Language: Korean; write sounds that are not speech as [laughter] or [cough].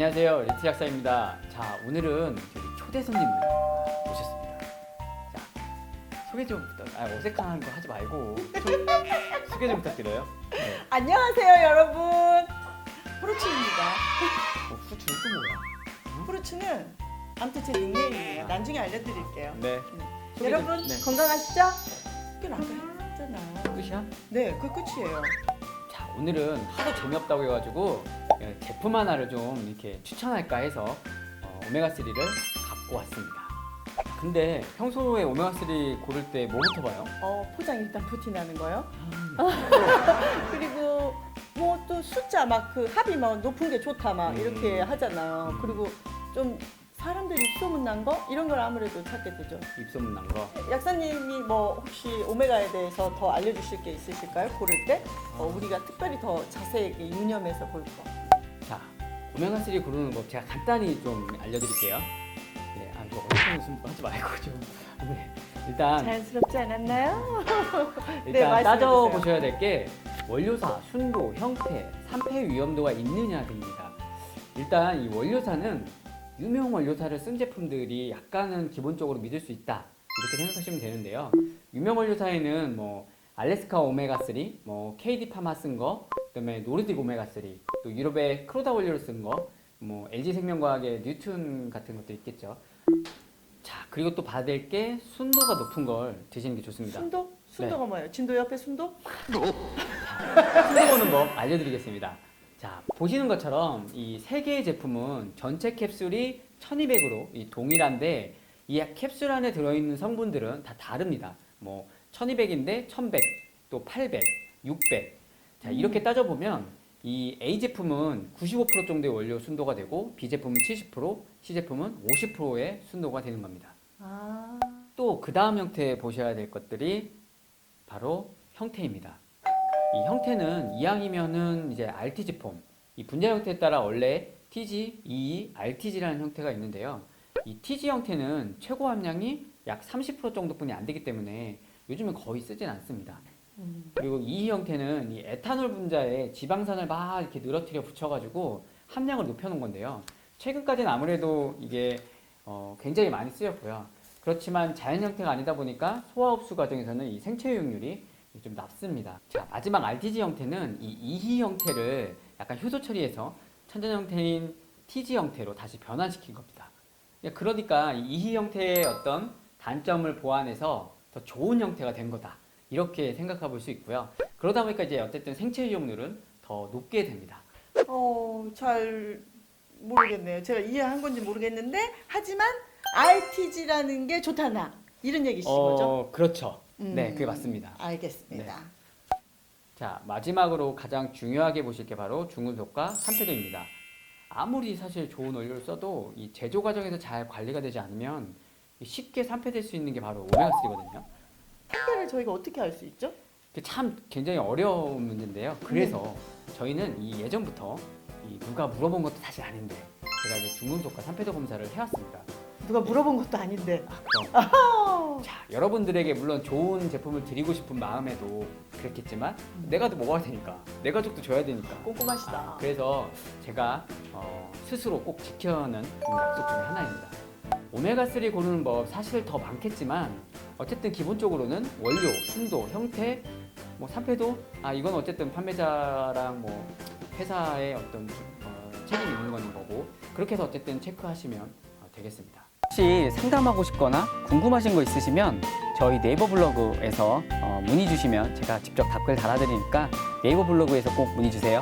안녕하세요. 리트 작사입니다. 자, 오늘은 저희 초대 손님을 모셨습니다. 자, 소개 좀 부탁. 아, 어색한 거 하지 말고 소, [laughs] 소개 좀 부탁드려요. 네. 안녕하세요 여러분 프루츠입니다 어, 후추는 또 뭐야? 프루츠는 아무튼 제 닉네임이에요 나중에 알려드릴게요 네. 음. 소개 좀- 여러분 네. 건강하시죠? 그건 아까 했잖아 끝이야? 네 그게 끝이에요 자, 오늘은 하도 재미없다고 해가지고 예, 제품 하나를 좀 이렇게 추천할까 해서 어, 오메가3를 갖고 왔습니다. 근데 평소에 오메가3 고를 때 뭐부터 봐요? 어 포장 일단 부티나는 거요 아, [laughs] 그리고 뭐 또 숫자 막 그 합이 막 높은 게 좋다 막 음. 이렇게 하잖아요 그리고 좀 사람들이 입소문 난 거 이런 걸 아무래도 찾게 되죠 입소문 난 거. 약사님이 뭐 혹시 오메가에 대해서 더 알려주실 게 있으실까요? 고를 때 어, 우리가 특별히 더 자세하게 유념해서 볼 거. 자, 오메가3 고르는 법 제가 간단히 좀 알려드릴게요. 네, 아, 이거 어려운 웃음 하지 말고 좀. [laughs] 네, 일단 자연스럽지 않았나요? [laughs] 네, 일단 말씀해 따져 주세요. 보셔야 될 게 원료사, 순도, 형태, 산패 위험도가 있느냐 등입니다. 일단 이 원료사는 유명 원료사를 쓴 제품들이 약간은 기본적으로 믿을 수 있다 이렇게 생각하시면 되는데요. 유명 원료사에는 뭐 알래스카 오메가 3, 뭐 KD 파마 쓴 거, 그다음에 노르딕 오메가 3, 또 유럽의 크로다 원료를 쓴 거, 뭐 LG 생명과학의 뉴튼 같은 것도 있겠죠. 자 그리고 또 받을 게 순도가 높은 걸 드시는 게 좋습니다. 순도? 순도가 뭐예요? 진도 옆에 순도? 숨겨보는 법 알려드리겠습니다. 자, 보시는 것처럼 이 세 개의 제품은 전체 캡슐이 1200으로 이 동일한데 이 캡슐 안에 들어있는 성분들은 다 다릅니다. 뭐 1200인데 1100, 또 800, 600. 자, 이렇게 따져보면 이 A 제품은 95% 정도의 원료 순도가 되고 B 제품은 70%, C 제품은 50%의 순도가 되는 겁니다. 아. 또 그 다음 형태 보셔야 될 것들이 바로 형태입니다. 이 형태는 이왕이면은 이제 RTG 폼, 이 분자 형태에 따라 원래 TG, EE, RTG라는 형태가 있는데요. 이 TG 형태는 최고 함량이 약 30% 정도뿐이 안 되기 때문에 요즘은 거의 쓰진 않습니다. 음. 그리고 이 형태는 이 에탄올 분자에 지방산을 막 이렇게 늘어뜨려 붙여가지고 함량을 높여놓은 건데요. 최근까지는 아무래도 이게 어, 굉장히 많이 쓰였고요. 그렇지만 자연 형태가 아니다 보니까 소화 흡수 과정에서는 이 생체 유용률이 좀 낮습니다. 자 마지막 RTG 형태는 이 이희 형태를 약간 효소 처리해서 천전 형태인 TG 형태로 다시 변환시킨 겁니다. 예, 그러니까 이 이희 형태의 어떤 단점을 보완해서 더 좋은 형태가 된 거다. 이렇게 생각해 볼 수 있고요. 그러다 보니까 이제 어쨌든 생체 유용률은 더 높게 됩니다. 어, 잘 모르겠네요. 제가 이해한 건지 모르겠는데 하지만 RTG라는 게 좋다나 이런 얘기신 거죠? 어, 그렇죠. 음. 네, 그게 맞습니다. 알겠습니다. 자, 마지막으로 가장 중요하게 보실 게 바로 중금속과 산패도입니다. 아무리 사실 좋은 원료를 써도 이 제조 과정에서 잘 관리가 되지 않으면 쉽게 산패될 수 있는 게 바로 오메가3거든요. 택배를 저희가 어떻게 알 수 있죠? 참 굉장히 어려운 문제인데요. 그래서 저희는 이 예전부터 이 누가 물어본 것도 사실 아닌데 제가 이제 중금속과 산패도 검사를 해왔습니다. 누가 물어본 것도 아닌데. 아, 그럼 어. [laughs] 자, 여러분들에게 물론 좋은 제품을 드리고 싶은 마음에도 그랬겠지만 내가 또 먹어야 되니까 내 가족도 줘야 되니까 꼼꼼하시다. 아, 그래서 제가 어, 스스로 꼭 지켜는 약속 중에 하나입니다. 오메가3 고르는 법 사실 더 많겠지만 어쨌든 기본적으로는 원료, 순도, 형태, 뭐 산패도 아 이건 어쨌든 판매자랑 뭐 회사의 어떤 어, 책임이 있는 거는 거고 그렇게 해서 어쨌든 체크하시면 어, 되겠습니다. 혹시 상담하고 싶거나 궁금하신 거 있으시면 저희 네이버 블로그에서 어, 문의 주시면 제가 직접 답글 달아드리니까 네이버 블로그에서 꼭 문의 주세요.